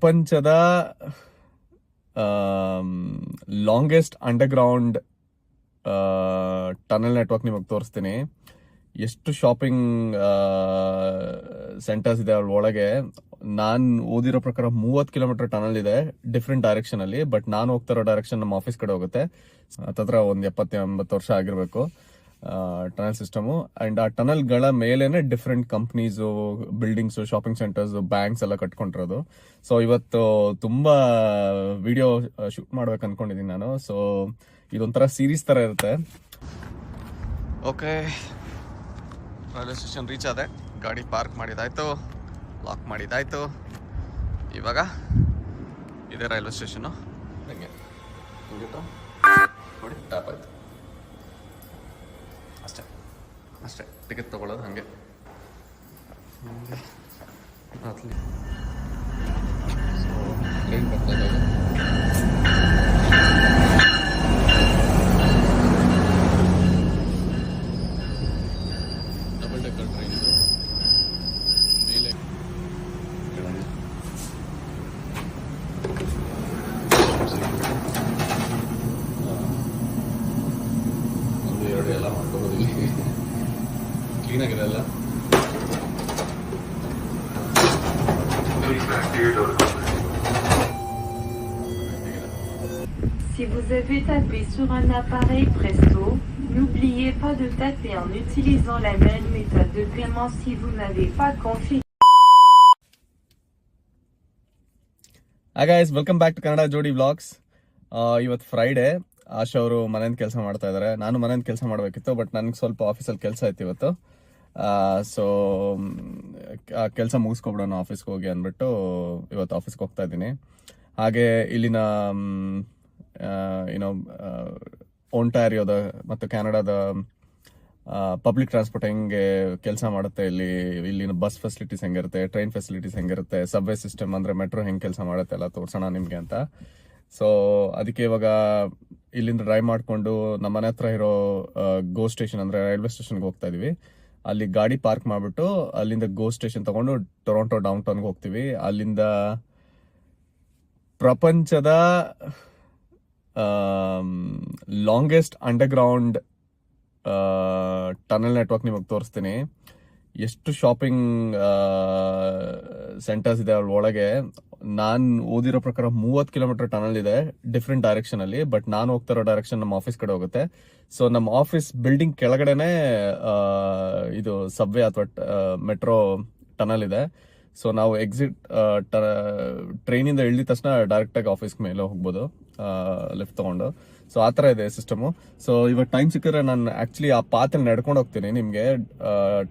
ಪ್ರಪಂಚದ longest underground tunnel network ನಿಮಗೆ ತೋರಿಸ್ತೀನಿ. ಎಷ್ಟು ಶಾಪಿಂಗ್ ಸೆಂಟರ್ಸ್ ಇದೆ ಅವ್ರ ಒಳಗೆ ನಾನು ಓದಿರೋ ಪ್ರಕಾರ ಮೂವತ್ತು ಕಿಲೋಮೀಟರ್ ಟನಲ್ ಇದೆ ಡಿಫ್ರೆಂಟ್ ಡೈರೆಕ್ಷನಲ್ಲಿ ಬಟ್ ನಾನು ಹೋಗ್ತಾ ಇರೋ ಡೈರೆಕ್ಷನ್ ನಮ್ಮ ಆಫೀಸ್ ಕಡೆ ಹೋಗುತ್ತೆ. ತತ್ರ ಒಂದು ಎಪ್ಪತ್ತು ಎಂಬತ್ತು ವರ್ಷ ಆಗಿರಬೇಕು. ಟನಲ್ ಸಿಸ್ಟಮು ಅಂಡ್ ಆ ಟನಲ್ಗಳ ಮೇಲೇನೆ different companies buildings shopping centres banks ಎಲ್ಲ ಕಟ್ಕೊಂಡಿರೋದು. ಸೊ ಇವತ್ತು ತುಂಬಾ ವಿಡಿಯೋ ಶೂಟ್ ಮಾಡ್ಬೇಕು ಅನ್ಕೊಂಡಿದ್ದೀನಿ ನಾನು. ಸೊ ಇದೊಂಥರ ಸೀರೀಸ್ ತರ ಇರುತ್ತೆ. ಓಕೆ ರೈಲ್ವೆ ಸ್ಟೇಷನ್ ರೀಚ್ ಆದೆ. ಗಾಡಿ ಪಾರ್ಕ್ ಮಾಡಿದಾಯಿತು. ಲಾಕ್ ಮಾಡಿದಾಯ್ತು. ಇವಾಗ ಇದೆ ರೈಲ್ವೆ ಸ್ಟೇಷನು ಹಂಗೆ. ಹಿಂಗಿತ್ತು ನೋಡಿ ಟ್ಯಾಪ್ ಆಯ್ತು ಅಷ್ಟೇ ಅಷ್ಟೇ ಟಿಕೆಟ್ ತಗೊಳ್ಳೋದು ಹಾಗೆ. ಟ್ರೈನ್ ಬರ್ತಾ ಇದ್ದಾಗ ಡಬಲ್ ಡೆಕ್ಕರ್ ಟ್ರೈನ್ ಇದು ಮೇಲೆ ಕೆಳಗೆ ಒಂದು ಎರಡು ಎಲ್ಲ ಮಾಡ್ಕೋಬೋದು ಇಲ್ಲಿ ಕ್ಲೀನಾಗಿದೆ ಎಲ್ಲ Si taper sur un appareil Presto, n'oubliez pas de taper en utilisant la même méthode de paiement si vous n'avez pas configuré. Guys welcome back to Kannada Jodi vlogs ಇವತ್ತು ಫ್ರೈಡೇ ಆಶಾ ಅವರು ಮನೆಯಿಂದ ಕೆಲಸ ಮಾಡ್ತಾ ಇದ್ದಾರೆ ನಾನು ಮನೆಯಿಂದ ಕೆಲಸ ಮಾಡಬೇಕಿತ್ತು ಬಟ್ ನನಗೆ ಸ್ವಲ್ಪ ಆಫೀಸಲ್ಲಿ ಕೆಲಸ ಇತ್ತು ಇವತ್ತು. ಸೊ ಕೆಲಸ ಮುಗಿಸ್ಕೊಬಿಡೋಣ ಆಫೀಸ್ಗೆ ಹೋಗಿ ಅಂದ್ಬಿಟ್ಟು ಇವತ್ತು ಆಫೀಸ್ಗೆ ಹೋಗ್ತಾ ಇದ್ದೀನಿ. ಹಾಗೆ ಇಲ್ಲಿನ ಏನೋ ಒಂಟಾರಿಯೋದ ಮತ್ತು ಕ್ಯಾನಡಾದ ಪಬ್ಲಿಕ್ ಟ್ರಾನ್ಸ್ಪೋರ್ಟ್ ಹೆಂಗೆ ಕೆಲಸ ಮಾಡುತ್ತೆ ಇಲ್ಲಿ, ಇಲ್ಲಿನ ಬಸ್ ಫೆಸಿಲಿಟೀಸ್ ಹೆಂಗಿರುತ್ತೆ ಟ್ರೈನ್ ಫೆಸಿಲಿಟೀಸ್ ಹೆಂಗಿರುತ್ತೆ ಸಬ್ವೆ ಸಿಸ್ಟಮ್ ಅಂದರೆ ಮೆಟ್ರೋ ಹೆಂಗೆ ಕೆಲಸ ಮಾಡುತ್ತೆ ಎಲ್ಲ ತೋರಿಸೋಣ ನಿಮಗೆ ಅಂತ. ಸೊ ಅದಕ್ಕೆ ಇವಾಗ ಇಲ್ಲಿಂದ ಡ್ರೈವ್ ಮಾಡಿಕೊಂಡು ನಮ್ಮ ಮನೆ ಹತ್ರ ಇರೋ ಗೋ ಸ್ಟೇಷನ್ ಅಂದರೆ ರೈಲ್ವೆ ಸ್ಟೇಷನ್ಗೆ ಹೋಗ್ತಾ ಇದೀವಿ. ಅಲ್ಲಿ ಗಾಡಿ ಪಾರ್ಕ್ ಮಾಡಿಬಿಟ್ಟು ಅಲ್ಲಿಂದ ಗೋ ಸ್ಟೇಷನ್ ತಗೊಂಡು ಟೊರೊಂಟೊ ಡೌನ್ ಟೌನ್ಗೆ ಹೋಗ್ತೀವಿ. ಅಲ್ಲಿಂದ ಪ್ರಪಂಚದ ಲಾಂಗೆಸ್ಟ್ ಅಂಡರ್ಗ್ರೌಂಡ್ ಟನಲ್ ನೆಟ್ವರ್ಕ್ ನಿಮಗೆ ತೋರಿಸ್ತೀನಿ. ಎಷ್ಟು ಶಾಪಿಂಗ್ ಸೆಂಟರ್ಸ್ ಇದೆ ಅವ್ರ ಒಳಗೆ ನಾನು ಓದಿರೋ ಪ್ರಕಾರ ಮೂವತ್ತು ಕಿಲೋಮೀಟರ್ ಟನಲ್ ಇದೆ ಡಿಫ್ರೆಂಟ್ ಡೈರೆಕ್ಷನ್ ಅಲ್ಲಿ ಬಟ್ ನಾನು ಹೋಗ್ತಾ ಇರೋ ಡೈರೆಕ್ಷನ್ ನಮ್ಮ ಆಫೀಸ್ ಕಡೆ ಹೋಗುತ್ತೆ. ಸೊ ನಮ್ಮ ಆಫೀಸ್ ಬಿಲ್ಡಿಂಗ್ ಕೆಳಗಡೆನೆ ಆ, ಇದು ಸಬ್ವೆ ಅಥವಾ ಮೆಟ್ರೋ ಟನಲ್ ಇದೆ. ಸೊ ನಾವು ಎಕ್ಸಿಟ್ ಟ್ರೈನಿಂದ ಇಳಿದ ತಕ್ಷಣ ಡೈರೆಕ್ಟಾಗಿ ಆಫೀಸ್ ಮೇಲೆ ಹೋಗ್ಬೋದು. ಲಿಫ್ಟ್ ತಗೊಂಡು. ಸೊ ಆ ಥರ ಇದೆ ಸಿಸ್ಟಮು ಸೊ ಇವಾಗ ಟೈಮ್ ಸಿಕ್ಕಿದ್ರೆ ನಾನು ಆಕ್ಚುಲಿ ಆ ಪಾತ್ರ ನಡ್ಕೊಂಡು ಹೋಗ್ತೀನಿ ನಿಮಗೆ.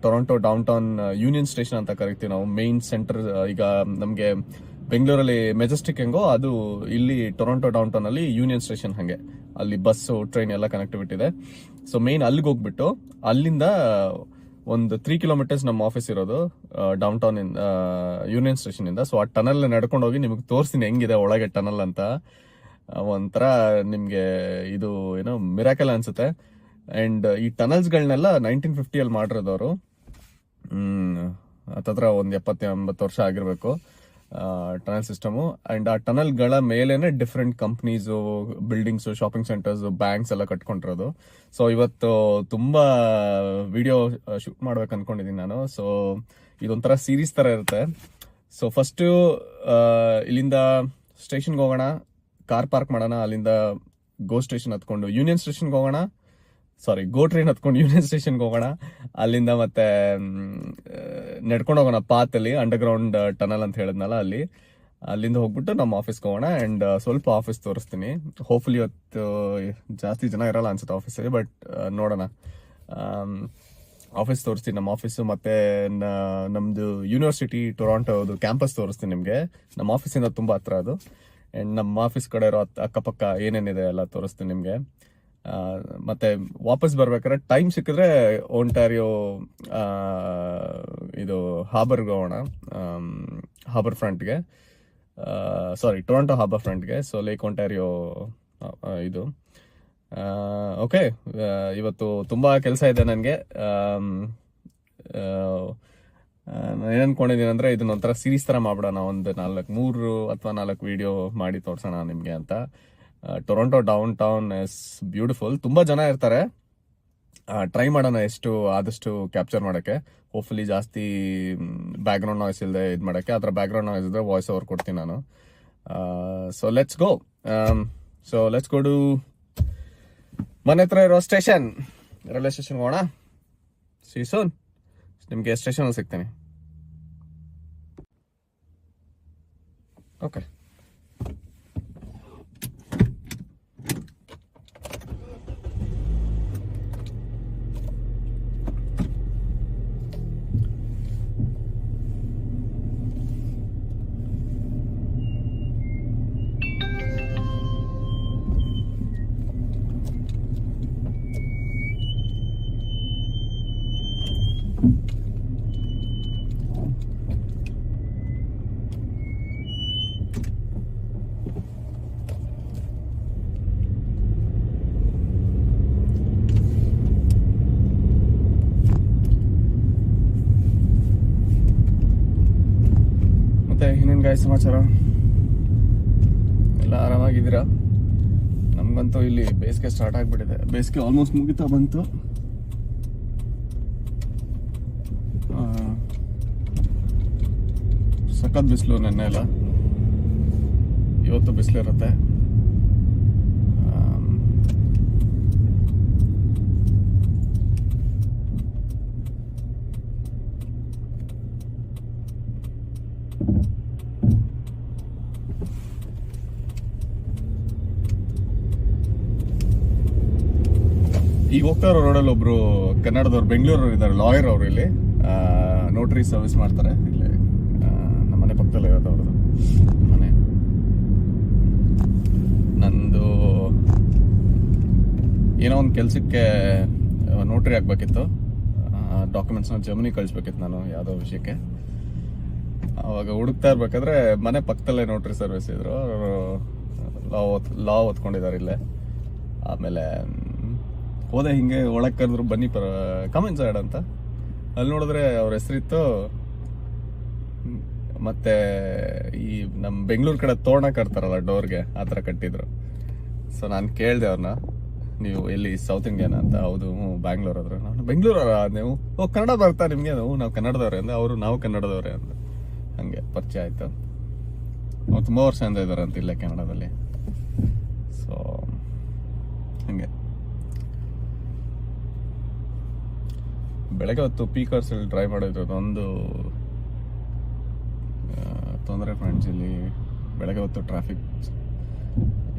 Toronto downtown union station ಅಂತ ಕರಿತೀವಿ ನಾವು. ಮೇನ್ ಸೆಂಟರ್ ಈಗ ನಮಗೆ ಬೆಂಗಳೂರಲ್ಲಿ ಮೆಜೆಸ್ಟಿಕ್ ಹೆಂಗೋ ಅದು ಇಲ್ಲಿ ಟೊರೊಂಟೊ ಡೌನ್ ಟೌನಲ್ಲಿ ಯೂನಿಯನ್ ಸ್ಟೇಷನ್ ಹಾಗೆ. ಅಲ್ಲಿ ಬಸ್ಸು ಟ್ರೈನ್ ಎಲ್ಲ ಕನೆಕ್ಟಿವಿಟಿ ಇದೆ. ಸೊ ಮೇನ್ ಅಲ್ಲಿಗೆ ಹೋಗ್ಬಿಟ್ಟು ಅಲ್ಲಿಂದ ಒಂದು ತ್ರೀ ಕಿಲೋಮೀಟರ್ಸ್ ನಮ್ಮ ಆಫೀಸ್ ಇರೋದು ಡೌನ್ ಟೌನ್ ಇಂದ ಯೂನಿಯನ್ ಸ್ಟೇಷನ್ ಇಂದ. ಸೊ ಆ ಟನಲ್ ನಡ್ಕೊಂಡು ಹೋಗಿ ನಿಮಗೆ ತೋರಿಸ್ತೀನಿ ಹೆಂಗಿದೆ ಒಳಗೆ ಟನಲ್ ಅಂತ. ಒಂಥರ ನಿಮ್ಗೆ ಇದು, ಏನೋ ಮಿರಾಕಲ್ ಅನ್ಸುತ್ತೆ. ಅಂಡ್ ಈ ಟನಲ್ಸ್ಗಳನ್ನೆಲ್ಲ ನೈನ್ಟೀನ್ ಫಿಫ್ಟಿಯಲ್ಲಿ ಮಾಡಿರೋದವರು. ಹತ್ತತ್ರ ಒಂದು ಎಪ್ಪತ್ತು ಎಂಬತ್ತು ವರ್ಷ ಆಗಿರಬೇಕು. ಟನಲ್ ಸಿಸ್ಟಮು ಅಂಡ್ ಆ ಟನಲ್ಗಳ ಮೇಲೇನೆ different companies buildings shopping centres banks ಎಲ್ಲ ಕಟ್ಕೊಂಡಿರೋದು. ಸೊ ಇವತ್ತು ತುಂಬಾ ವಿಡಿಯೋ ಶೂಟ್ ಮಾಡ್ಬೇಕು ಅನ್ಕೊಂಡಿದ್ದೀನಿ ನಾನು. ಸೊ ಇದೊಂಥರ ಸೀರೀಸ್ ತರ ಇರುತ್ತೆ. ಸೊ ಫಸ್ಟು ಇಲ್ಲಿಂದ ಸ್ಟೇಷನ್ಗೆ ಹೋಗೋಣ. ಕಾರ್ ಪಾರ್ಕ್ ಮಾಡೋಣ. ಅಲ್ಲಿಂದ ಗೋ ಸ್ಟೇಷನ್ ಹತ್ಕೊಂಡು. ಯೂನಿಯನ್ ಸ್ಟೇಷನ್ಗೆ ಹೋಗೋಣ. ಸಾರಿ ಗೋ ಟ್ರೈನ್ ಹತ್ಕೊಂಡು ಯೂನಿಯನ್ ಸ್ಟೇಷನ್ಗೆ ಹೋಗೋಣ. ಅಲ್ಲಿಂದ ಮತ್ತೆ ನಡ್ಕೊಂಡು ಹೋಗೋಣ ಪಾತ್ ಅಲ್ಲಿ ಅಂಡರ್ಗ್ರೌಂಡ್ ಟನಲ್ ಅಂತ ಹೇಳಿದ್ನಲ್ಲ ಅಲ್ಲಿ. ಅಲ್ಲಿಂದ ಹೋಗ್ಬಿಟ್ಟು ನಮ್ಮ ಆಫೀಸ್ಗೆ ಹೋಗೋಣ ಅಂಡ್ ಸ್ವಲ್ಪ ಆಫೀಸ್ ತೋರಿಸ್ತೀನಿ. ಹೋಪ್ಫುಲಿ ಇವತ್ತು ಜಾಸ್ತಿ ಜನ ಇರಲ್ಲ ಅನ್ಸುತ್ತೆ ಆಫೀಸಲ್ಲಿ ಬಟ್ ನೋಡೋಣ. ಆಫೀಸ್ ತೋರಿಸ್ತೀನಿ ನಮ್ಮ ಆಫೀಸು ಮತ್ತೆ ನಮ್ಮದು ಯೂನಿವರ್ಸಿಟಿ ಟೊರಾಂಟೋದು ಕ್ಯಾಂಪಸ್ ತೋರಿಸ್ತೀನಿ ನಿಮಗೆ. ನಮ್ಮ ಆಫೀಸಿಂದ ತುಂಬ ಹತ್ರ ಅದು. ಅಂಡ್ ನಮ್ಮ ಆಫೀಸ್ ಕಡೆ ಇರೋ ಅಕ್ಕಪಕ್ಕ ಏನೇನಿದೆ ಎಲ್ಲ ತೋರಿಸ್ತೀನಿ ನಿಮಗೆ. ಮತ್ತೆ ವಾಪಸ್ ಬರ್ಬೇಕಾದ್ರೆ ಟೈಮ್ ಸಿಕ್ಕಿದ್ರೆ ಓಂಟಾರಿಯೋ ಇದು ಹಾಬರ್ಗೆ ಹೋಗೋಣ. ಹಾಬರ್ ಫ್ರಂಟ್ಗೆ ಸಾರಿ ಟೊರೊಂಟೊ ಹಾಬರ್ ಫ್ರಂಟ್ಗೆ ಸೊ ಲೇಕ್ ಒಂಟಾರಿಯೋ ಇದು. ಓಕೆ ಇವತ್ತು ತುಂಬ ಕೆಲಸ ಇದೆ ನನಗೆ. ನಾನು ಏನು ಅನ್ಕೊಂಡಿದ್ದೀನಿ ಅಂದ್ರೆ ಇದನ್ನ ಒಂಥರ ಸೀರೀಸ್ ಥರ ಮಾಡ್ಬಿಡೋಣ. ಒಂದು ನಾಲ್ಕು ಮೂರು ಅಥವಾ ನಾಲ್ಕು ವಿಡಿಯೋ ಮಾಡಿ ತೋರಿಸೋಣ ನಿಮಗೆ ಅಂತ. Toronto downtown is beautiful ತುಂಬಾ ಜನ ಇರ್ತಾರೆ. ಟ್ರೈ ಮಾಡೋಣ ಎಷ್ಟು, ಆದಷ್ಟು ಕ್ಯಾಪ್ಚರ್ ಮಾಡೋಕ್ಕೆ. ಹೋಪ್ಫುಲಿ ಜಾಸ್ತಿ ಬ್ಯಾಕ್ಗ್ರೌಂಡ್ ನಾಯ್ಸ್ ಇಲ್ಲದೆ ಇದು ಮಾಡೋಕ್ಕೆ. ಅದರ ಬ್ಯಾಕ್ಗ್ರೌಂಡ್ ನಾಯ್ಸ್ ಇದ್ರೆ ವಾಯ್ಸ್ ಓವರ್ ಕೊಡ್ತೀನಿ ನಾನು. So let's go so let's go to ಮನೆ ಹತ್ರ ಇರೋ ಸ್ಟೇಷನ್ ರೈಲ್ವೆ ಸ್ಟೇಷನ್ ಹೋಗೋಣ. ಸಿ ಸೋನ್ ನಿಮಗೆ ಸ್ಟೇಷನಲ್ಲಿ ಸಿಗ್ತೀನಿ. ಓಕೆ ಮತ್ತೆ ಇನ್ನೇನು ಗಾಯ ಸಮಾಚಾರ? ಎಲ್ಲ ಆರಾಮಾಗಿದ್ದೀರಾ? ನಮ್ಗಂತೂ ಇಲ್ಲಿ ಬೇಸಿಗೆ ಸ್ಟಾರ್ಟ್ ಆಗಿಬಿಟ್ಟಿದೆ. ಬೇಸಿಗೆ ಆಲ್ಮೋಸ್ಟ್ ಮುಗಿತಾ ಬಂತು. ಸಖತ್ ಬಿಸಿಲು ನೆನ್ನೆ ಎಲ್ಲ ಇವತ್ತು ಬಿಸಿಲಿರುತ್ತೆ ಈಗ ಹೋಗ್ತಾ ಇರೋ ರೋಡಲ್ಲಿ ಒಬ್ರು ಕನ್ನಡದವ್ರು, ಬೆಂಗಳೂರವ್ರು ಇದ್ದಾರೆ ಲಾಯರ್ ಅವರು ಇಲ್ಲಿ. ನೋಟ್ರಿ ಸರ್ವಿಸ್ ಮಾಡ್ತಾರೆ. ಇಲ್ಲಿ ನಮ್ಮ ಮನೆ ಪಕ್ಕದಲ್ಲೇ ಇರೋದು ಅವ್ರದ್ದು. ಮನೆ. ನಂದು ಏನೋ ಒಂದು ಕೆಲಸಕ್ಕೆ ನೋಟ್ರಿ ಆಗಬೇಕಿತ್ತು. ಡಾಕ್ಯುಮೆಂಟ್ಸ್ನ ಜರ್ಮನಿ ಕಳಿಸ್ಬೇಕಿತ್ತು ನಾನು ಯಾವುದೋ ವಿಷಯಕ್ಕೆ. ಅವಾಗ ಹುಡುಕ್ತಾ ಇರ್ಬೇಕಾದ್ರೆ ಮನೆ ಪಕ್ಕದಲ್ಲೇ ನೋಟ್ರಿ ಸರ್ವಿಸ್ ಇದ್ರು. ಅವರು ಲಾ ಓದ್ ಲಾ ಓದ್ಕೊಂಡಿದ್ದಾರೆ ಇಲ್ಲೇ. ಆಮೇಲೆ ಹೋದೆ ಹಿಂಗೆ ಒಳಗೆ ಕರೆದ್ರು ಬನ್ನಿ ಪರ ಕಮನ್ ಸೈಡ್ ಅಂತ. ಅಲ್ಲಿ ನೋಡಿದ್ರೆ ಅವ್ರ ಹೆಸರಿತ್ತು, ಮತ್ತೆ ಈ ನಮ್ಮ ಬೆಂಗಳೂರು ಕಡೆ ತೋರಣ ಕಟ್ತಾರಲ್ಲ ಡೋರ್ಗೆ, ಆ ಥರ ಕಟ್ಟಿದ್ರು. ಸೊ ನಾನು ಕೇಳಿದೆ ಅವ್ರನ್ನ ನೀವು ಎಲ್ಲಿ ಸೌತ್ ಇಂಡಿಯನ್ ಅಂತ? ಹೌದು, ಹ್ಞೂ ಬ್ಯಾಂಗ್ಳೂರ್ ಆದ್ರೆ ನಾನು ಬೆಂಗಳೂರವರ ನೀವು, ಓ, ಕನ್ನಡ ಬರ್ತಾ ನಿಮಗೆ? ನಾವು ನಾವು ಕನ್ನಡದವ್ರೆ ಅಂದ್ರೆ ಅವರು ನಾವು ಕನ್ನಡದವ್ರೆ ಅಂತ ಹಂಗೆ ಪರಿಚಯ ಆಯ್ತು. ಅವ್ರು ತುಂಬ ವರ್ಷದಿಂದ ಇದ್ದಾರೆ ಅಂತ ಇಲ್ಲೇ ಕನ್ನಡದಲ್ಲಿ. ಸೊ ಹಂಗೆ. ಬೆಳಗ್ಗೆ ಹೊತ್ತು ಪೀಕರ್ಸ್ ಅಲ್ಲಿ ಡ್ರೈವ್ ಮಾಡಿದ್ರು. ಅದೊಂದು ತೊಂದರೆ ಫ್ರೆಂಡ್ಸ್ ಇಲ್ಲಿ. ಬೆಳಗ್ಗೆ ಹೊತ್ತು ಟ್ರಾಫಿಕ್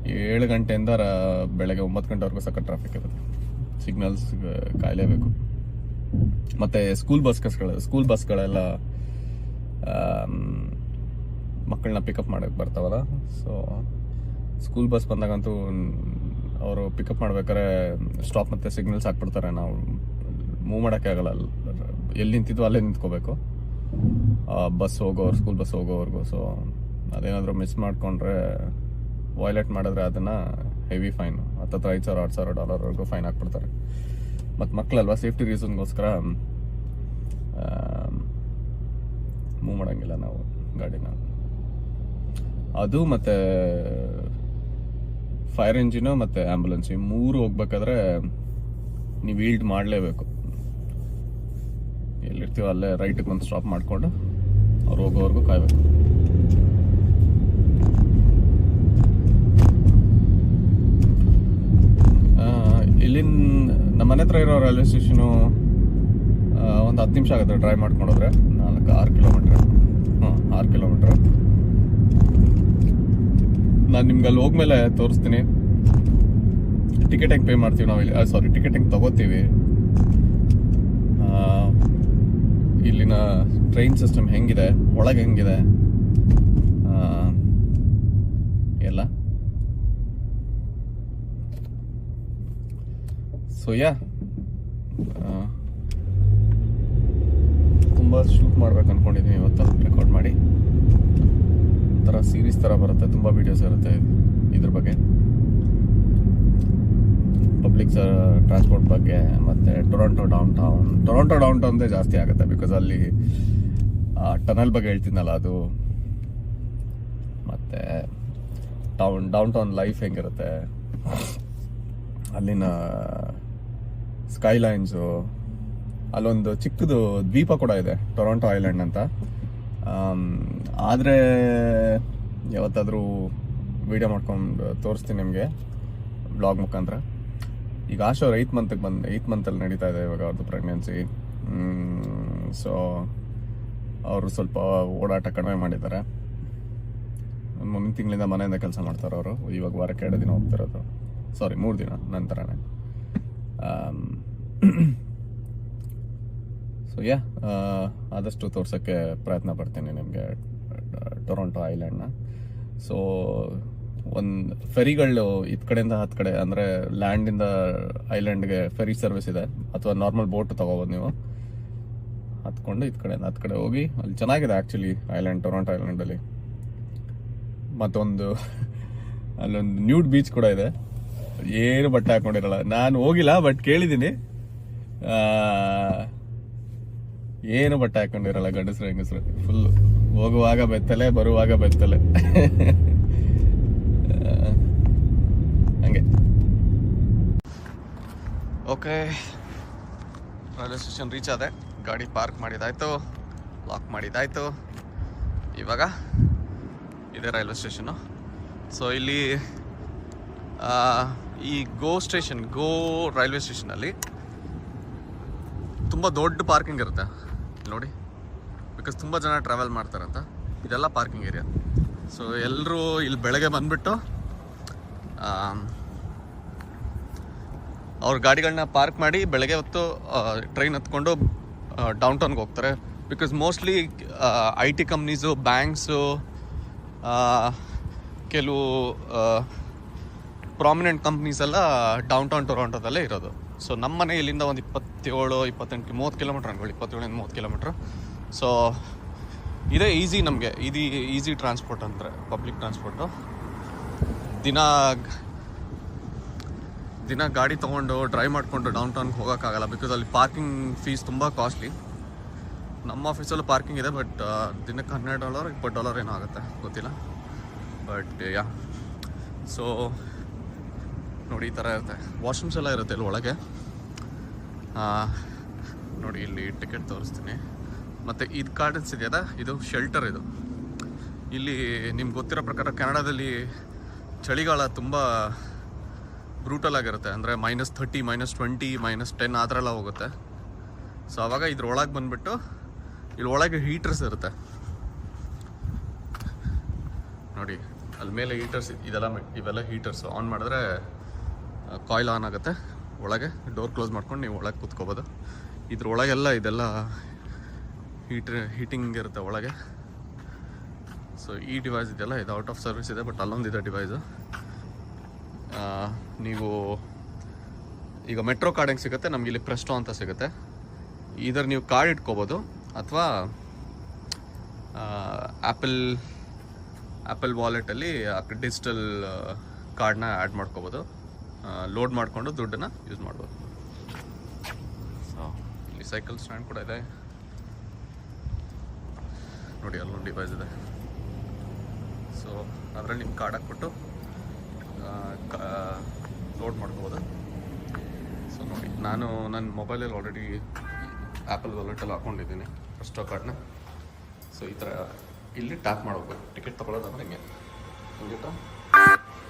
ಏಳು ಗಂಟೆಯಿಂದ ಬೆಳಗ್ಗೆ ಒಂಬತ್ತು ಗಂಟೆವರೆಗೂ ಸಾಕ ಟ್ರಾಫಿಕ್ ಇರುತ್ತೆ. ಸಿಗ್ನಲ್ಸ್ ಕಾಯಲೇಬೇಕು. ಮತ್ತೆ ಸ್ಕೂಲ್ ಬಸ್ಗಳು ಸ್ಕೂಲ್ ಬಸ್ಗಳೆಲ್ಲ ಮಕ್ಕಳನ್ನ ಪಿಕಪ್ ಮಾಡಕ್ಕೆ ಬರ್ತಾವಲ್ಲ. ಸೊ ಸ್ಕೂಲ್ ಬಸ್ ಬಂದಾಗಂತೂ, ಅವರು ಪಿಕಪ್ ಮಾಡ್ಬೇಕಾದ್ರೆ ಸ್ಟಾಪ್ ಮತ್ತೆ ಸಿಗ್ನಲ್ಸ್ ಹಾಕ್ಬಿಡ್ತಾರೆ. ನಾವು ಮೂವ್ ಮಾಡೋಕ್ಕಾಗಲ್ಲ. ಎಲ್ಲಿ ನಿಂತಿದ್ವು ಅಲ್ಲೇ ನಿಂತ್ಕೋಬೇಕು. ಬಸ್ ಹೋಗೋರು ಸ್ಕೂಲ್ ಬಸ್ ಹೋಗೋವರೆಗೂ. ಸೊ ಅದೇನಾದರೂ ಮಿಸ್ ಮಾಡಿಕೊಂಡ್ರೆ ವಾಯ್ಲೆಟ್ ಮಾಡಿದ್ರೆ ಅದನ್ನು ಹೆವಿ ಫೈನ್ ಹತ್ತತ್ರ ಐದು ಸಾವಿರ, ಆರು ಸಾವಿರ ಡಾಲರ್ವರೆಗೂ ಫೈನ್ ಹಾಕ್ಬಿಡ್ತಾರೆ. ಮತ್ತು ಮಕ್ಕಳಲ್ವಾ ಸೇಫ್ಟಿ ರೀಸನ್ಗೋಸ್ಕರ ಮೂವ್ ಮಾಡೋಂಗಿಲ್ಲ ನಾವು ಗಾಡಿನ. ಅದು ಮತ್ತು ಫೈರ್ ಇಂಜಿನು ಮತ್ತು ಆ್ಯಂಬುಲೆನ್ಸ್ ಈ ಮೂರು ಹೋಗ್ಬೇಕಾದ್ರೆ ನೀವು ಈಲ್ಡ್ ಮಾಡಲೇಬೇಕು. ಎಲ್ಲಿರ್ತೀವೋ ಅಲ್ಲೇ ರೈಟಿಗೆ ಒಂದು ಸ್ಟಾಪ್ ಮಾಡಿಕೊಂಡು ಅವ್ರು ಹೋಗೋವರೆಗೂ ಕಾಯಬೇಕು. ಇಲ್ಲಿನ ನಮ್ಮ ಮನೆ ಹತ್ರ ಇರೋ ರೈಲ್ವೆ ಸ್ಟೇಷನು ಒಂದು ಹತ್ತು ನಿಮಿಷ ಆಗುತ್ತೆ ಡ್ರೈವ್ ಮಾಡ್ಕೊಂಡೋದ್ರೆ. ನಾಲ್ಕು ಆರು ಕಿಲೋಮೀಟ್ರ್ ಹ್ಞೂ ಆರು ಕಿಲೋಮೀಟ್ರ್ ನಾನು ನಿಮ್ಗೆ ಅಲ್ಲಿ ಹೋಗ್ಮೇಲೆ ತೋರಿಸ್ತೀನಿ. ಟಿಕೆಟ್ ಹೆಂಗೆ ಪೇ ಮಾಡ್ತೀವಿ ನಾವು ಇಲ್ಲಿ ಸಾರಿ ಟಿಕೆಟ್ ಹೆಂಗೆ ತಗೋತೀವಿ ಆ, ಇಲ್ಲಿನ ಟ್ರೈನ್ ಸಿಸ್ಟಮ್ ಹೆಂಗಿದೆ, ಒಳಗೆ ಹೆಂಗಿದೆ ಎಲ್ಲ. ಸೊ ಯಾ ತುಂಬ ಶೂಟ್ ಮಾಡ್ಬೇಕು ಅನ್ಕೊಂಡಿದ್ದೀನಿ ಇವತ್ತು ರೆಕಾರ್ಡ್ ಮಾಡಿ. ಥರ ಸೀರೀಸ್ ಥರ ಬರುತ್ತೆ, ತುಂಬ ವೀಡಿಯೋಸ್ ಇರುತ್ತೆ ಇದ್ರ ಬಗ್ಗೆ. ಪಬ್ಲಿಕ್ ಟ್ರಾನ್ಸ್ಪೋರ್ಟ್ ಬಗ್ಗೆ ಮತ್ತು Toronto downtown Toronto down ಟೌನ್ದೇ ಜಾಸ್ತಿ ಆಗುತ್ತೆ ಬಿಕಾಸ್ ಅಲ್ಲಿ ಟನಲ್ ಬಗ್ಗೆ ಹೇಳ್ತೀನಲ್ಲ ಅದು. ಮತ್ತೆ ಟೌನ್ ಡೌನ್ ಟೌನ್ ಲೈಫ್ ಹೆಂಗಿರುತ್ತೆ? ಅಲ್ಲಿನ ಸ್ಕೈಲೈನ್ಸು ಅಲ್ಲೊಂದು ಚಿಕ್ಕದು ದ್ವೀಪ ಕೂಡ ಇದೆ ಟೊರೊಂಟೊ ಐಲ್ಯಾಂಡ್ ಅಂತ. ಆದರೆ ಯಾವತ್ತಾದರೂ ವಿಡಿಯೋ ಮಾಡ್ಕೊಂಡು ತೋರಿಸ್ತೀನಿ ನಿಮಗೆ ಬ್ಲಾಗ್ ಮುಖಾಂತರ. ಈಗ ಆಶೋ ಏಯ್ತ್ ಮಂತ್ಗೆ ಬಂದು ಏಯ್ತ್ ಮಂತಲ್ಲಿ ನಡೀತಾ ಇದೆ ಇವಾಗ ಅವ್ರದ್ದು ಪ್ರೆಗ್ನೆನ್ಸಿ ಸೊ ಅವರು ಸ್ವಲ್ಪ ಓಡಾಟ ಕಡಿಮೆ ಮಾಡಿದ್ದಾರೆ. ಮುಂದಿನ ತಿಂಗಳಿಂದ ಮನೆಯಿಂದ ಕೆಲಸ ಮಾಡ್ತಾರೆ ಅವರು. ಇವಾಗ ವಾರಕ್ಕೆ ಎರಡು ದಿನ ಹೋಗ್ತಿರೋದು. ಸಾರಿ ಮೂರು ದಿನ ನಂತರನೇ. ಸೊ ಯಾ ಆದಷ್ಟು ತೋರ್ಸೋಕ್ಕೆ ಪ್ರಯತ್ನ ಪಡ್ತೀನಿ ನಿಮಗೆ ಟೊರೊಂಟೊ ಐಲ್ಯಾಂಡ್ನ. ಸೊ ಒಂದು ಫೆರಿಗಳು ಇದ್ ಕಡೆಯಿಂದ ಹತ್ ಕಡೆ, ಅಂದರೆ ಲ್ಯಾಂಡಿಂದ ಐಲ್ಯಾಂಡ್ಗೆ ಫೆರಿ ಸರ್ವಿಸ್ ಇದೆ, ಅಥವಾ ನಾರ್ಮಲ್ ಬೋಟ್ ತಗೋಬೋದು ನೀವು. ಹತ್ಕೊಂಡು ಇದ್ ಕಡೆಯಿಂದ ಹತ್ ಕಡೆ ಹೋಗಿ, ಅಲ್ಲಿ ಚೆನ್ನಾಗಿದೆ ಆಕ್ಚುಲಿ ಐಲ್ಯಾಂಡ್ ಟೊರೊಂಟೊ ಐಲ್ಯಾಂಡಲ್ಲಿ ಮತ್ತೊಂದು, ಅಲ್ಲೊಂದು ನ್ಯೂಡ್ ಬೀಚ್ ಕೂಡ ಇದೆ. ಏನು ಬಟ್ಟೆ ಹಾಕೊಂಡಿರಲ್ಲ. ನಾನು ಹೋಗಿಲ್ಲ ಬಟ್ ಕೇಳಿದ್ದೀನಿ. ಏನು ಬಟ್ಟೆ ಹಾಕೊಂಡಿರಲ್ಲ ಗಂಡಸ್ರು ಹೆಂಗಸ್ರು. ಫುಲ್ ಹೋಗುವಾಗ ಬೆತ್ತಲೆ, ಬರುವಾಗ ಬೆತ್ತಲೆ ಆ, ಹಂಗೆ ಓಕೆ. ರೈಲ್ವೆ ಸ್ಟೇಷನ್ ರೀಚ್ ಆದೆ. ಗಾಡಿ ಪಾರ್ಕ್ ಮಾಡಿದಾಯ್ತು. ಲಾಕ್ ಮಾಡಿದಾಯ್ತು. ಇವಾಗ ಇದೆ ರೈಲ್ವೆ ಸ್ಟೇಷನು ಸೊ ಇಲ್ಲಿ ಈ ಗೋ ಸ್ಟೇಷನ್ ಗೋ ರೈಲ್ವೆ ಸ್ಟೇಷನಲ್ಲಿ ತುಂಬ ದೊಡ್ಡ ಪಾರ್ಕಿಂಗ್ ಇರುತ್ತೆ. ನೋಡಿ. ಬಿಕಾಸ್ ತುಂಬ ಜನ ಟ್ರಾವೆಲ್ ಮಾಡ್ತಾರಂತ. ಇದೆಲ್ಲ ಪಾರ್ಕಿಂಗ್ ಏರಿಯಾ ಸೊ ಎಲ್ಲರೂ ಇಲ್ಲಿ ಬೆಳಗ್ಗೆ ಬಂದ್ಬಿಟ್ಟು ಅವ್ರ ಗಾಡಿಗಳನ್ನ ಪಾರ್ಕ್ ಮಾಡಿ ಬೆಳಗ್ಗೆ ಹೊತ್ತು ಟ್ರೈನ್ ಹತ್ಕೊಂಡು ಡೌನ್ ಟೌನ್ಗೆ ಹೋಗ್ತಾರೆ. Because mostly I T companies banks ಕೆಲವು ಪ್ರಾಮಿನೆಂಟ್ ಕಂಪ್ನೀಸ್ ಎಲ್ಲ ಡೌನ್ ಟೌನ್ ಟೊರೊಂಟೋದಲ್ಲೇ ಇರೋದು. ಸೊ ನಮ್ಮ ಮನೆ ಇಲ್ಲಿಂದ ಒಂದು ಇಪ್ಪತ್ತೇಳು, ಇಪ್ಪತ್ತೆಂಟು, ಮೂವತ್ತು ಕಿಲೋಮೀಟ್ರ್ ಅನ್ಕೊಳ್ಳಿ. ಇಪ್ಪತ್ತೇಳಿಂದ ಮೂವತ್ತು ಕಿಲೋಮೀಟ್ರ್ ಸೊ ಇದೇ ಈಸಿ ನಮಗೆ. ಇದು ಈಸಿ ಟ್ರಾನ್ಸ್ಪೋರ್ಟ್ ಅಂದರೆ ಪಬ್ಲಿಕ್ ಟ್ರಾನ್ಸ್ಪೋರ್ಟು ದಿನ ದಿನ ಗಾಡಿ ತೊಗೊಂಡು ಡ್ರೈವ್ ಮಾಡಿಕೊಂಡು ಡೌನ್ ಟೌನ್ಗೆ ಹೋಗೋಕ್ಕಾಗಲ್ಲ ಬಿಕಾಸ್ ಅಲ್ಲಿ ಪಾರ್ಕಿಂಗ್ ಫೀಸ್ ತುಂಬ ಕಾಸ್ಟ್ಲಿ ನಮ್ಮ ಆಫೀಸಲ್ಲೂ ಪಾರ್ಕಿಂಗ್ ಇದೆ ಬಟ್ ದಿನಕ್ಕೆ ಹನ್ನೆರಡು ಡಾಲರ್ ಇಪ್ಪತ್ತು ಡಾಲರ್ ಏನೋ ಆಗುತ್ತೆ, ಗೊತ್ತಿಲ್ಲ. ಬಟ್ ಯಾ ಸೊ ನೋಡಿ ಈ ಥರ ಇರುತ್ತೆ. ವಾಶ್ರೂಮ್ಸ್ ಎಲ್ಲ ಇರುತ್ತೆ ಇಲ್ಲಿ ಒಳಗೆ. ನೋಡಿ ಇಲ್ಲಿ ಟಿಕೆಟ್ ತೋರಿಸ್ತೀನಿ. ಮತ್ತು ಇದು ಕಾರ್ಡನ್ಸ್ ಇದೆಯಲ್ಲ ಇದು ಶೆಲ್ಟರ್ ಇದು. ಇಲ್ಲಿ ನಿಮ್ಗೆ ಗೊತ್ತಿರೋ ಪ್ರಕಾರ ಕೆನಡಾದಲ್ಲಿ ಚಳಿಗಾಲ ತುಂಬ ಬ್ರೂಟಲ್ ಆಗಿರುತ್ತೆ. ಅಂದರೆ minus thirty minus twenty minus ten ಆ ಥರ ಎಲ್ಲ ಹೋಗುತ್ತೆ. ಸೊ ಅವಾಗ ಇದ್ರೊಳಗೆ ಬಂದುಬಿಟ್ಟು ಇಲ್ಲಿ ಒಳಗೆ ಹೀಟರ್ಸ್ ಇರುತ್ತೆ. ನೋಡಿ ಅಲ್ಲಿ ಮೇಲೆ ಹೀಟರ್ಸ್ ಇದೆಲ್ಲ ಇವೆಲ್ಲ ಹೀಟರ್ಸ್ ಆನ್ ಮಾಡಿದ್ರೆ ಕಾಯಿಲ್ ಆನ್ ಆಗುತ್ತೆ. ಒಳಗೆ ಡೋರ್ ಕ್ಲೋಸ್ ಮಾಡ್ಕೊಂಡು ನೀವು ಒಳಗೆ ಕೂತ್ಕೋಬೋದು. ಇದ್ರೊಳಗೆಲ್ಲ ಇದೆಲ್ಲ ಹೀಟರ್ ಹೀಟಿಂಗ್ ಇರುತ್ತೆ ಒಳಗೆ. ಸೊ ಈ ಡಿವೈಸ್ ಇದೆಯಲ್ಲ ಇದು ಔಟ್ ಆಫ್ ಸರ್ವಿಸ್ ಇದೆ ಬಟ್ ಅಲ್ಲೊಂದಿದೆ ಡಿವೈಸು ನೀವು ಈಗ ಮೆಟ್ರೋ ಕಾರ್ಡ್ ಹೆಂಗೆ ಸಿಗುತ್ತೆ? ನಮ್ಗೆ ಇಲ್ಲಿ ಪ್ರೆಸ್ಟೋ ಅಂತ ಸಿಗುತ್ತೆ. ಇದರ ನೀವು ಕಾರ್ಡ್ ಇಟ್ಕೋಬೋದು. ಅಥವಾ ಆ್ಯಪಲ್ ಆ್ಯಪಲ್ ವಾಲೆಟಲ್ಲಿ ಡಿಜಿಟಲ್ ಕಾರ್ಡ್ನ ಆ್ಯಡ್ ಮಾಡ್ಕೋಬೋದು. ಲೋಡ್ ಮಾಡಿಕೊಂಡು ದುಡ್ಡನ್ನು ಯೂಸ್ ಮಾಡ್ಬೋದು. ಸೊ ಇಲ್ಲಿ ಸೈಕಲ್ ಸ್ಟ್ಯಾಂಡ್ ಕೂಡ ಇದೆ. ನೋಡಿ, ಅಲ್ಲೊಂದು ಡಿವೈಸ್ ಇದೆ. ಸೊ ಅದರಲ್ಲಿ ನಿಮ್ಮ ಕಾರ್ಡ್ ಹಾಕ್ಬಿಟ್ಟು ಲೋಡ್ ಮಾಡ್ಕೋಬೋದು. ಸೊ ನೋಡಿ, ನಾನು ನನ್ನ ಮೊಬೈಲಲ್ಲಿ ಆಲ್ರೆಡಿ ಆ್ಯಪಲ್ ವಾಲೆಟಲ್ಲಿ ಹಾಕ್ಕೊಂಡಿದ್ದೀನಿ ಫಸ್ಟೋ ಕಾರ್ಡ್ನ ಸೊ ಈ ಥರ ಇಲ್ಲಿ ಟ್ಯಾಪ್ ಮಾಡಬೇಕು ಟಿಕೆಟ್ ತೊಗೊಳೋದಂದ್ರೆ ಹಿಂಗೆ. ಹಿಂಗೆ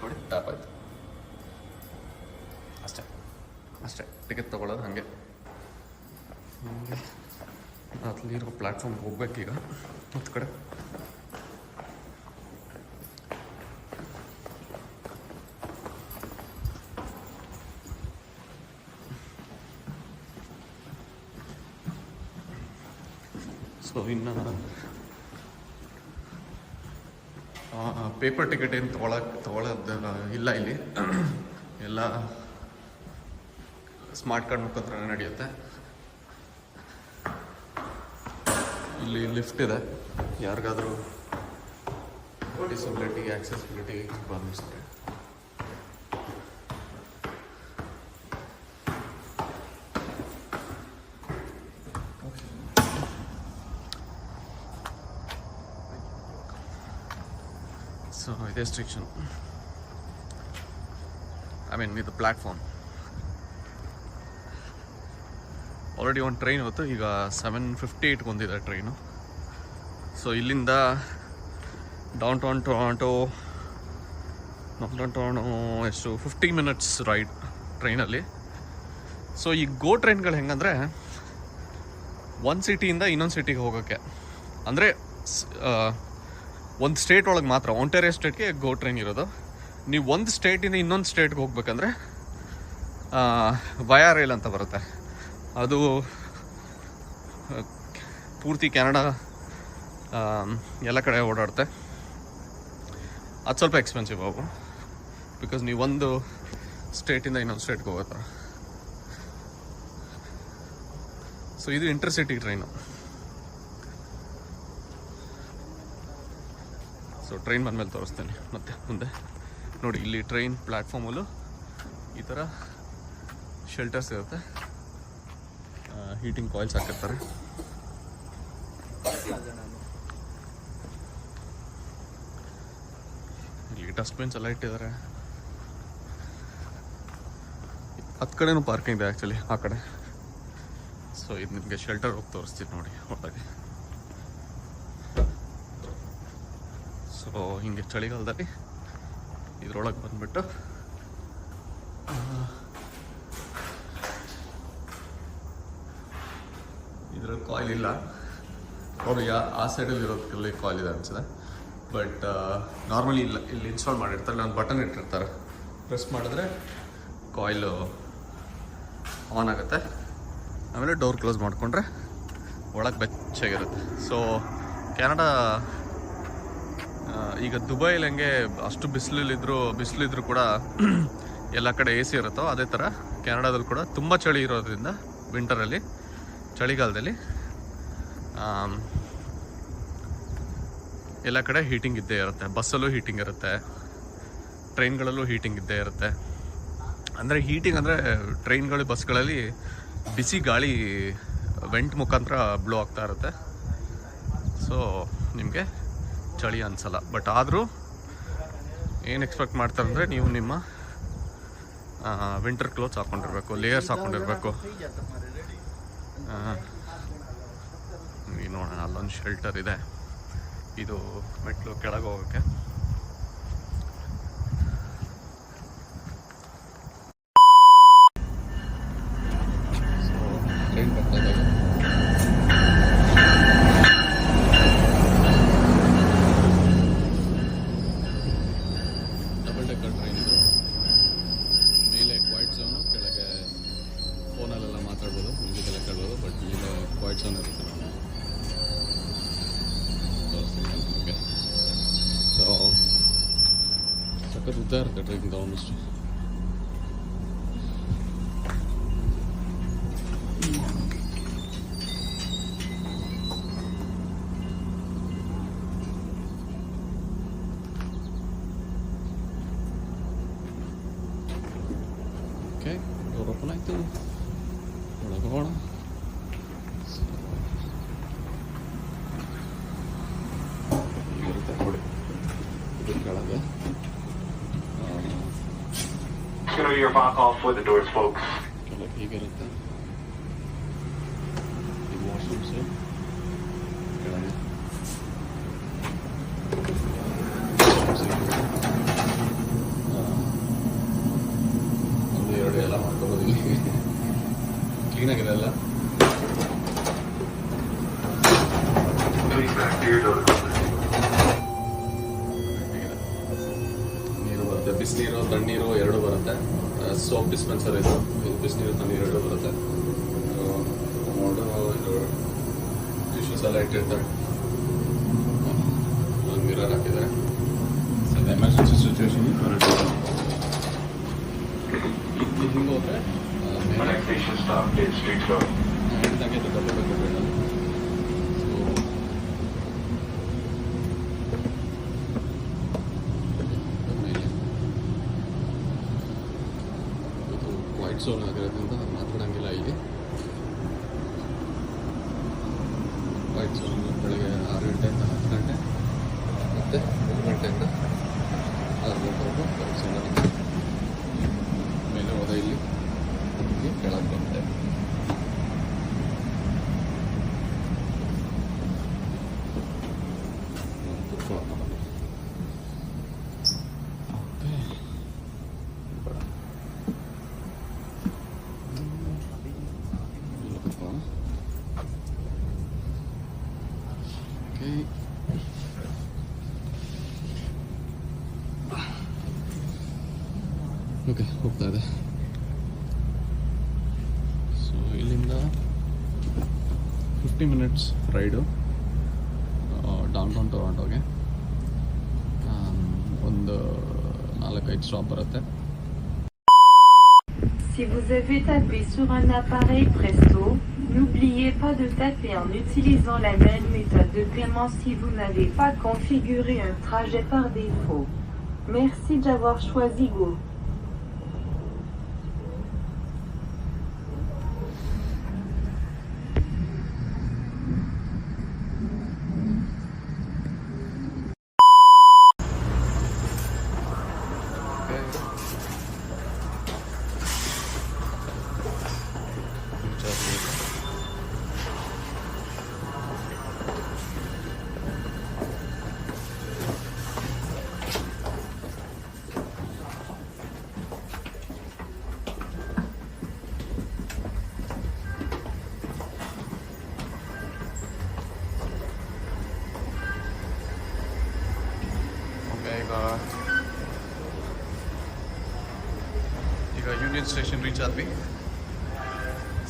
ನೋಡಿ ಟ್ಯಾಪ್ ಆಯಿತು. ಅಷ್ಟೇ. ಅಷ್ಟೇ. ಟಿಕೆಟ್ ತೊಗೊಳೋದು ಹಾಗೆ. ಅಲ್ಲಿರೋ ಪ್ಲ್ಯಾಟ್ಫಾರ್ಮ್ಗೆ ಹೋಗ್ಬೇಕೀಗ. ಮತ್ತು ಕಡೆ. ಸೊ ಇನ್ನು ಪೇಪರ್ ಟಿಕೆಟ್ ಏನು ತೊಗೊಳಕ್ಕೆ ತೊಗೊಳೋದು ಇಲ್ಲ ಇಲ್ಲಿ. ಎಲ್ಲ ಸ್ಮಾರ್ಟ್ ಕಾರ್ಡ್ ಮುಖಾಂತರ ನಡೆಯುತ್ತೆ. ಇಲ್ಲಿ ಲಿಫ್ಟ್ ಇದೆ. ಯಾರಿಗಾದರೂ ಡಿಸಬಿಲಿಟಿ ಆಕ್ಸೆಸಿಬಿಲಿಟಿ ಬಂದಿಸ್ತಾರೆ ಸ್ಟ್ರಿಕ್ಷನ್ ಐ ಮೀನ್ ಇದು ಪ್ಲ್ಯಾಟ್ಫಾರ್ಮ್ ಆಲ್ರೆಡಿ ಒಂದು ಟ್ರೈನ್ ಹೊತ್ತು ಈಗ ಸೆವೆನ್ ಫಿಫ್ಟಿ ಬಂದಿದೆ ಟ್ರೈನು ಸೊ ಇಲ್ಲಿಂದ downtown Toronto down Toronto ಎಷ್ಟು ಫಿಫ್ಟಿ ಮಿನಿಟ್ಸ್ ರೈಡ್ ಟ್ರೈನಲ್ಲಿ ಸೊ ಈ ಗೋ ಟ್ರೈನ್ಗಳು ಹೆಂಗಂದರೆ ಒಂದು ಸಿಟಿಯಿಂದ ಇನ್ನೊಂದು ಸಿಟಿಗೆ ಹೋಗೋಕ್ಕೆ. ಅಂದರೆ ಒಂದು ಸ್ಟೇಟ್ ಒಳಗೆ ಮಾತ್ರ ಒಂಟೇರಿಯೋ ಸ್ಟೇಟ್ಗೆ ಗೋ ಟ್ರೈನ್ ಇರೋದು. ನೀವು ಒಂದು ಸ್ಟೇಟಿಂದ ಇನ್ನೊಂದು ಸ್ಟೇಟ್ಗೆ ಹೋಗ್ಬೇಕಂದ್ರೆ ವಯಾ ರೈಲ್ ಅಂತ ಬರುತ್ತೆ. ಅದು ಪೂರ್ತಿ ಕೆನಡಾ ಎಲ್ಲ ಕಡೆ ಓಡಾಡುತ್ತೆ. ಅದು ಸ್ವಲ್ಪ ಎಕ್ಸ್ಪೆನ್ಸಿವ್ ಅವು. ಬಿಕಾಸ್ ನೀವು ಒಂದು ಸ್ಟೇಟಿಂದ ಇನ್ನೊಂದು ಸ್ಟೇಟ್ಗೆ ಹೋಗೋ ಸೊ ಇದು ಇಂಟರ್ಸಿಟಿ ಟ್ರೈನು ಸೊ ಟ್ರೈನ್ ಬಂದಮೇಲೆ ತೋರಿಸ್ತೇನೆ. ಮತ್ತೆ ಮುಂದೆ. ನೋಡಿ, ಇಲ್ಲಿ ಟ್ರೈನ್ ಪ್ಲ್ಯಾಟ್ಫಾರ್ಮಲ್ಲೂ ಈ ಥರ ಶೆಲ್ಟರ್ಸ್ ಇರುತ್ತೆ. ಹೀಟಿಂಗ್ ಕಾಯಿಲ್ಸ್ ಹಾಕಿರ್ತಾರೆ. ಇಲ್ಲಿ ಡಸ್ಟ್ಬಿನ್ಸ್ ಎಲ್ಲ ಇಟ್ಟಿದ್ದಾರೆ. ಹತ್ತು ಕಡೆನೂ ಪಾರ್ಕಿಂಗ್ ಇದೆ ಆ್ಯಕ್ಚುಲಿ ಆ ಕಡೆ. ಸೊ ಇದು ನಿಮಗೆ ಶೆಲ್ಟರ್ ಹೋಗಿ ತೋರಿಸ್ತೀನಿ ನೋಡಿ ಒಳಗೆ. ಸೊ ಹಿಂಗೆ ಚಳಿಗಾಲದಲ್ಲಿ ಇದ್ರೊಳಗೆ ಬಂದ್ಬಿಟ್ಟು ಇದ್ರಲ್ಲಿ ಕಾಯಿಲ್ ಇಲ್ಲ. ಅವರು ಯಾ, ಆ ಸೈಡಲ್ಲಿ ಇರೋದಕ್ಕೆ ಕಾಯಿಲ್ ಇದೆ ಅನಿಸಿದೆ ಬಟ್ ನಾರ್ಮಲಿ ಇಲ್ಲ, ಇಲ್ಲಿ ಇನ್ಸ್ಟಾಲ್ ಮಾಡಿರ್ತಾರೆ ನಾನು ಬಟನ್ ಇಟ್ಟಿರ್ತಾರೆ. ಪ್ರೆಸ್ ಮಾಡಿದ್ರೆ ಕಾಯಿಲು ಆನ್ ಆಗುತ್ತೆ. ಆಮೇಲೆ ಡೋರ್ ಕ್ಲೋಸ್ ಮಾಡಿಕೊಂಡ್ರೆ ಒಳಗೆ ಬೆಚ್ಚಾಗಿರುತ್ತೆ. ಸೊ ಕೆನಡಾ ಈಗ ದುಬೈಲಿ ಹಂಗೆ ಅಷ್ಟು ಬಿಸಿಲಿದ್ರು ಬಿಸಿಲಿದ್ರು ಕೂಡ ಎಲ್ಲ ಕಡೆ ಎ ಸಿ ಇರುತ್ತೋ ಅದೇ ಥರ ಕೆನಡಾದಲ್ಲಿ ಕೂಡ ತುಂಬ ಚಳಿ ಇರೋದ್ರಿಂದ ವಿಂಟರಲ್ಲಿ ಚಳಿಗಾಲದಲ್ಲಿ ಎಲ್ಲ ಕಡೆ ಹೀಟಿಂಗ್ ಇದ್ದೇ ಇರುತ್ತೆ. ಬಸ್ಸಲ್ಲೂ ಹೀಟಿಂಗ್ ಇರುತ್ತೆ. ಟ್ರೈನ್ಗಳಲ್ಲೂ ಹೀಟಿಂಗ್ ಇದ್ದೇ ಇರುತ್ತೆ. ಅಂದರೆ ಹೀಟಿಂಗ್ ಅಂದರೆ ಟ್ರೈನ್ಗಳು, ಬಸ್ಗಳಲ್ಲಿ ಬಿಸಿ ಗಾಳಿ ವೆಂಟ್ ಮುಖಾಂತರ ಬ್ಲೋ ಆಗ್ತಾ ಇರುತ್ತೆ. ಸೊ ನಿಮಗೆ ಚಳಿ ಅನ್ಸಲ್ಲ. ಬಟ್ ಆದರೂ ಏನು ಎಕ್ಸ್ಪೆಕ್ಟ್ ಮಾಡ್ತಾರೆ ಅಂದರೆ ನೀವು ನಿಮ್ಮ ವಿಂಟರ್ ಕ್ಲೋತ್ಸ್ ಹಾಕ್ಕೊಂಡಿರ್ಬೇಕು ಲೇಯರ್ಸ್ ಹಾಕ್ಕೊಂಡಿರ್ಬೇಕು ನೋಡೋಣ, ಅಲ್ಲೊಂದು ಶೆಲ್ಟರ್ ಇದೆ. ಇದು ಮೆಟ್ಲು ಕೆಳಗೆ ಹೋಗೋಕ್ಕೆ. Your back off with the doors, folks. Southgate Street Road. Okay okay ಹೋಗ್ತಾ ಇದೆ ಸೊ ಇಲ್ಲಿಂದ fifty minutes ride downtown ಟೊರಾಂಟೋಗೆ ಒಂದು ನಾಲ್ಕೈದು ಸ್ಟಾಪ್ ಬರುತ್ತೆ. Si vous avez tapé sur un appareil Presto, n'oubliez pas de taper en utilisant la même méthode de paiement si vous n'avez pas configuré un trajet par défaut. Merci d'avoir choisi Go. Station reach ಆದ್ವಿ.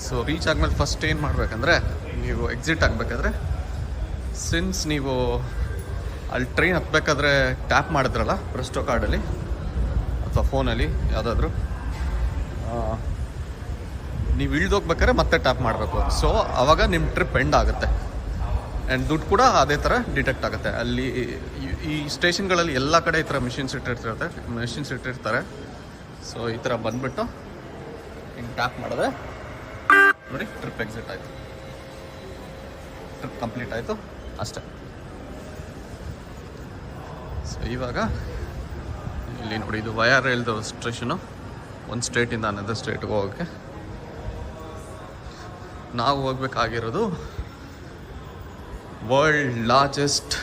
So reach ಆದಮೇಲೆ first ಏನು ಮಾಡಬೇಕಂದ್ರೆ, ನೀವು exit ಆಗಬೇಕಾದ್ರೆ since ನೀವು ಅಲ್ಲಿ train ಹತ್ತಬೇಕಾದ್ರೆ tap ಮಾಡಿದ್ರಲ್ಲ ಪ್ರೆಸ್ಟೋ ಕಾರ್ಡಲ್ಲಿ ಅಥವಾ ಫೋನಲ್ಲಿ ಯಾವುದಾದ್ರೂ ನೀವು ಇಳ್ದೋಗ್ಬೇಕಾದ್ರೆ ಮತ್ತೆ ಟ್ಯಾಪ್ ಮಾಡಬೇಕು. ಸೊ ಆವಾಗ ನಿಮ್ಮ ಟ್ರಿಪ್ ಎಂಡ್ ಆಗುತ್ತೆ. ಆ್ಯಂಡ್ ದುಡ್ಡು ಕೂಡ ಅದೇ ಥರ ಡಿಟೆಕ್ಟ್ ಆಗುತ್ತೆ. ಅಲ್ಲಿ ಈ- ಸ್ಟೇಷನ್ಗಳಲ್ಲಿ ಎಲ್ಲ ಕಡೆ ಈ ಥರ ಮಿಷಿನ್ಸ್ ಇಟ್ಟಿರ್ತಿರುತ್ತೆ ಮಿಷಿನ್ಸ್ ಇಟ್ಟಿರ್ತಾರೆ. ಸೊ ಈ ಥರ ಬಂದ್ಬಿಟ್ಟು ಹಿಂಗೆ ಟ್ಯಾಪ್ ಮಾಡಿದ್ರೆ ನೋಡಿ ಟ್ರಿಪ್ ಎಕ್ಸಿಟ್ ಆಯಿತು. ಟ್ರಿಪ್ ಕಂಪ್ಲೀಟ್ ಆಯಿತು. ಅಷ್ಟೇ. ಸೊ ಇವಾಗ ಇಲ್ಲಿ ನೋಡಿ, ಇದು ವಯರ್ ರೈಲ್ದು ಸ್ಟೇಷನು ಒಂದು ಸ್ಟೇಟಿಂದ ಅನದರ್ ಸ್ಟೇಟ್ಗೆ ಹೋಗೋಕ್ಕೆ ನಾವು ಹೋಗ್ಬೇಕಾಗಿರೋದು world largest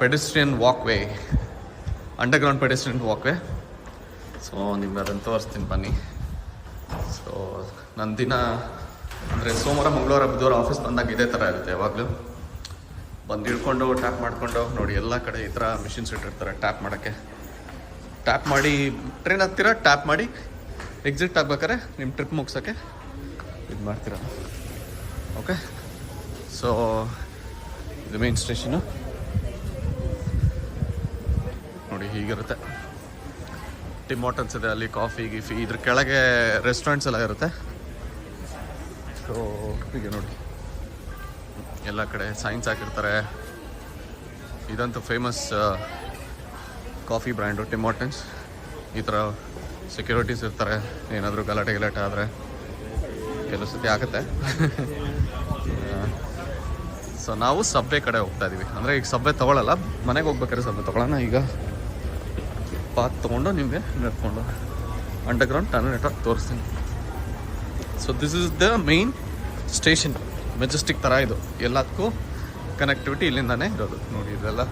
pedestrian walkway underground pedestrian walkway so ನಿಮ್ಗೆ ಅದನ್ನು ತೋರಿಸ್ತೀನಿ ಬನ್ನಿ. ಸೊ ನನ್ನ ದಿನ ಅಂದರೆ ಸೋಮವಾರ, ಮಂಗಳವಾರ, ಬುಧವಾರ ಆಫೀಸ್ ಬಂದಾಗ ಇದೇ ಥರ ಇರುತ್ತೆ ಯಾವಾಗಲೂ. ಬಂದು ಹಿಡ್ಕೊಂಡು ಟ್ಯಾಪ್ ಮಾಡಿಕೊಂಡು, ನೋಡಿ ಎಲ್ಲ ಕಡೆ ಈ ಥರ ಮಿಷಿನ್ಸ್ ಇಟ್ಟಿರ್ತಾರೆ ಟ್ಯಾಪ್ ಮಾಡೋಕ್ಕೆ. ಟ್ಯಾಪ್ ಮಾಡಿ ಟ್ರೈನ್ ಹತ್ತೀರ ಟ್ಯಾಪ್ ಮಾಡಿ ಎಕ್ಸಿಟ್ ಆಗ್ಬೇಕಾರೆ ನಿಮ್ಮ ಟ್ರಿಪ್ ಮುಗ್ಸೋಕ್ಕೆ ಇದು ಮಾಡ್ತೀರ? ಓಕೆ ಸೊ ಇದು ಮೇನ್ ಸ್ಟೇಷನು ನೋಡಿ ಹೀಗಿರುತ್ತೆ. ಟಿಮ್ ಹೋಟೆಲ್ಸ್ ಇದೆ ಅಲ್ಲಿ ಕಾಫಿ, ಗಿಫಿ. ಇದ್ರ ಕೆಳಗೆ ರೆಸ್ಟೋರೆಂಟ್ಸ್ ಎಲ್ಲ ಇರುತ್ತೆ. ಸೊ ಹೀಗೆ ನೋಡಿ. ಎಲ್ಲ ಕಡೆ ಸೈನ್ಸ್ ಹಾಕಿರ್ತಾರೆ. ಇದಂತೂ famous coffee brand Tim hotels ಈ ಥರ ಸೆಕ್ಯೂರಿಟೀಸ್ ಇರ್ತಾರೆ. ಏನಾದರೂ ಗಲಾಟೆ ಗಲಾಟೆ ಆದರೆ ಕೆಲವು ಸತಿ ಆಗುತ್ತೆ. ಸೊ ನಾವು ಸಬ್ಬೆ ಕಡೆ ಹೋಗ್ತಾ ಇದ್ದೀವಿ ಅಂದರೆ ಈಗ ಸಬ್ಬೆ ತೊಗೊಳಲ್ಲ. ಮನೆಗೆ ಹೋಗ್ಬೇಕಾದ್ರೆ ಸಬ್ಬೆ ತೊಗೊಳ್ಳೋಣ ಈಗ. ಪಾತ್ ತೊಗೊಂಡು ನಿಮಗೆ ನಡ್ಕೊಂಡು ಅಂಡರ್ಗ್ರೌಂಡ್ ಟನಲ್ ನೆಟ್ವರ್ಕ್ ತೋರಿಸ್ತೀನಿ. So this is the main station Majestic ಥರ ಇದು. ಎಲ್ಲದಕ್ಕೂ ಕನೆಕ್ಟಿವಿಟಿ ಇಲ್ಲಿಂದಾನೇ ಇರೋದು. ನೋಡಿ ಇದೆಲ್ಲ.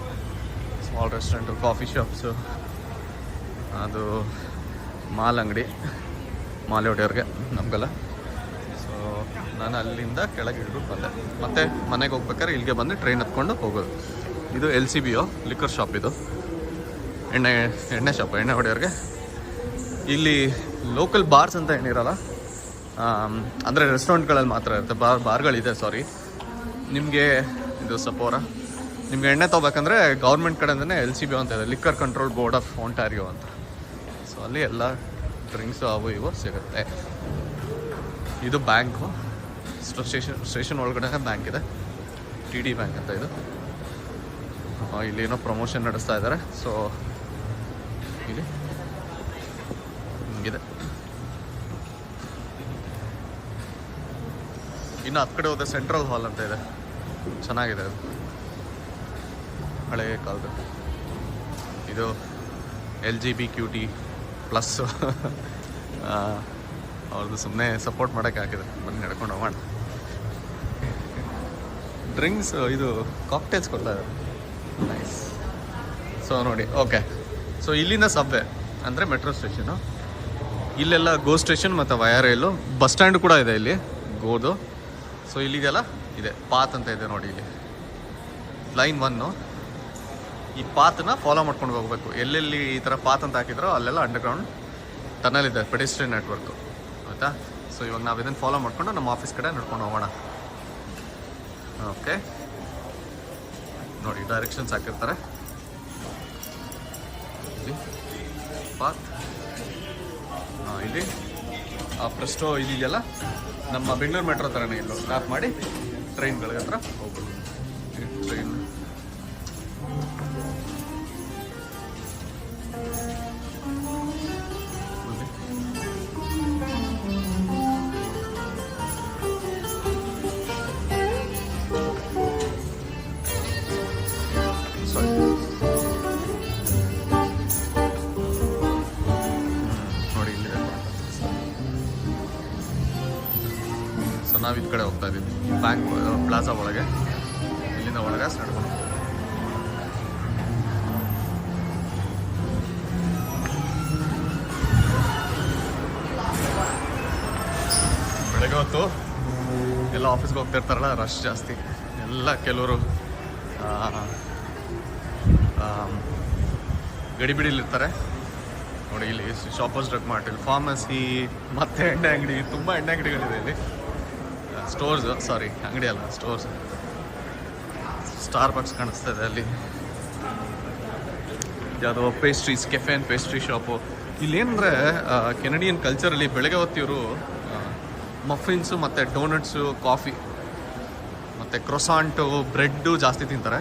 ಸ್ಮಾಲ್ ರೆಸ್ಟೋರೆಂಟು ಕಾಫಿ ಶಾಪ್ಸು ಅದು ಮಾಲ್ ಅಂಗಡಿ. ಮಾಲೆ ಹೊಡೆಯೋರಿಗೆ ನಮಗೆಲ್ಲ. ಸೊ ನಾನು ಅಲ್ಲಿಂದ ಕೆಳಗೆ ಇಳಿದು ಬಂದೆ. ಮತ್ತು ಮನೆಗೆ ಹೋಗ್ಬೇಕಾದ್ರೆ ಇಲ್ಲಿಗೆ ಬಂದು ಟ್ರೈನ್ ಹತ್ಕೊಂಡು ಹೋಗೋದು. ಇದು L C B liquor shop ಇದು. ಎಣ್ಣೆ ಎಣ್ಣೆ ಶಾಪ್ ಎಣ್ಣೆ ಹೊಡೆಯೋರಿಗೆ. ಇಲ್ಲಿ ಲೋಕಲ್ ಬಾರ್ಸ್ ಅಂತ ಏನಿರಲ್ಲ ಅಂದರೆ ರೆಸ್ಟೋರೆಂಟ್ಗಳಲ್ಲಿ ಮಾತ್ರ ಇರುತ್ತೆ. ಬಾರ್ ಬಾರ್ಗಳಿದೆ ಸಾರಿ ನಿಮಗೆ ಇದು ಸಪೋರ ನಿಮ್ಗೆ ಎಣ್ಣೆ ತೊಗೋಬೇಕಂದ್ರೆ ಗೌರ್ಮೆಂಟ್ ಕಡೆಯಿಂದನೇ ಎಲ್ ಸಿ ಬಿ ಅಂತ ಇದೆ. Liquor control board of Ontario ಅಂತ. ಸೊ ಅಲ್ಲಿ ಎಲ್ಲ ಡ್ರಿಂಕ್ಸು ಅವು ಇವು ಸಿಗುತ್ತೆ. ಇದು ಬ್ಯಾಂಕು ಸ್ಟೇಷನ್ ಸ್ಟೇಷನ್ ಒಳಗಡೆ ಬ್ಯಾಂಕ್ ಇದೆ. ಟಿ ಡಿ ಬ್ಯಾಂಕ್ ಅಂತ ಇದು. ಇಲ್ಲಿ ಏನೋ ಪ್ರಮೋಷನ್ ನಡೆಸ್ತಾ ಇದ್ದಾರೆ ಸೊ ಇಲ್ಲಿ ಹಿಂಗಿದೆ. ಇನ್ನು ಹತ್ತು ಕಡೆ ಹೋದ ಸೆಂಟ್ರಲ್ ಹಾಲ್ ಅಂತ ಇದೆ. ಚೆನ್ನಾಗಿದೆ ಅದು. ಹಳೆ ಕಾಲದ ಇದು L G B Q T plus ಅವ್ರದ್ದು ಸುಮ್ಮನೆ ಸಪೋರ್ಟ್ ಮಾಡೋಕ್ಕೆ ಹಾಕಿದೆ ಬನ್ನಿ, ನಡ್ಕೊಂಡು ಹೋಗೋಣ. ಡ್ರಿಂಕ್ಸ್ ಇದು ಕಾಕ್ಟೇಲ್ಸ್ ಕೊಡ್ತಾ ಇದ್ದಾರೆ. ನೈಸ್ ಸೊ ನೋಡಿ ಓಕೆ ಸೊ ಇಲ್ಲಿಂದ ಸಬ್ವೆ ಅಂದರೆ ಮೆಟ್ರೋ ಸ್ಟೇಷನು ಇಲ್ಲೆಲ್ಲ ಗೋ ಸ್ಟೇಷನ್ ಮತ್ತು ವಯರ್ ರೈಲು ಬಸ್ ಸ್ಟ್ಯಾಂಡ್ ಕೂಡ ಇದೆ ಇಲ್ಲಿ, ಗೋದು. ಸೊ ಇಲ್ಲಿಗೆಲ್ಲ ಇದೆ ಪಾತ್ ಅಂತ ಇದೆ ನೋಡಿ ಇಲ್ಲಿ. ಲೈನ್ ಒನ್ನು ಈ ಪಾತನ್ನ ಫಾಲೋ ಮಾಡ್ಕೊಂಡು ಹೋಗಬೇಕು. ಎಲ್ಲೆಲ್ಲಿ ಈ ಥರ ಪಾತ್ ಅಂತ ಹಾಕಿದ್ರೋ ಅಲ್ಲೆಲ್ಲ ಅಂಡರ್ಗ್ರೌಂಡ್ ಟನಲ್ ಇದೆ ಪೆಡಿಸ್ಟ್ರಿಯನ್ ನೆಟ್ವರ್ಕು ಆಯಿತಾ? ಸೊ ಇವಾಗ ನಾವು ಇದನ್ನು ಫಾಲೋ ಮಾಡ್ಕೊಂಡು ನಮ್ಮ ಆಫೀಸ್ ಕಡೆ ನಡ್ಕೊಂಡು ಹೋಗೋಣ. ಓಕೆ ನೋಡಿ ಡೈರೆಕ್ಷನ್ಸ್ ಹಾಕಿರ್ತಾರೆ. ಹಾಂ ಇಲ್ಲಿ. ಆ ಪ್ರೆಸ್ಟೋ ಇದೆಯಲ್ಲ ನಮ್ಮ ಬೆಂಗಳೂರು ಮೆಟ್ರೋ ಥರನೇ ಇಲ್ಲೋ. ಸ್ಟಾಪ್ ಮಾಡಿ ಟ್ರೈನ್ಗಳ ಹತ್ರ ಹೋಗ್ಬೋದು. ಇರ್ತಾರಲ್ಲ ರಶ್ ಜಾಸ್ತಿ. ಎಲ್ಲ ಕೆಲವರು ಗಡಿಬಿಡಿಲಿರ್ತಾರೆ. ನೋಡಿ, ಇಲ್ಲಿ ಶಾಪರ್ಸ್ ಡ್ರಗ್ ಮಾರ್ಟ್ ಇಲ್ಲಿ ಫಾರ್ಮಸಿ ಮತ್ತೆ ಎಣ್ಣೆ ಅಂಗಡಿ, ತುಂಬ ಎಣ್ಣೆ ಅಂಗಡಿಗಳಿದೆ ಇಲ್ಲಿ. ಸ್ಟೋರ್ಸ್ ಸಾರಿ ಅಂಗಡಿ ಅಲ್ಲ ಸ್ಟೋರ್ಸ್ ಸ್ಟಾರ್ ಬಾಕ್ಸ್ ಕಾಣಿಸ್ತಾ ಇದೆ ಅಲ್ಲಿ. ಯಾವುದೋ pastries cafe and pastry shop ಇಲ್ಲೇನಂದರೆ Canadian ಕಲ್ಚರಲ್ಲಿ ಬೆಳಗ್ಗೆ ಹೊತ್ತಿವರು ಮಫಿನ್ಸು ಮತ್ತು ಡೋನಟ್ಸು ಕಾಫಿ ಮತ್ತು ಕ್ರೊಸಾಂಟು ಬ್ರೆಡ್ಡು ಜಾಸ್ತಿ ತಿಂತಾರೆ.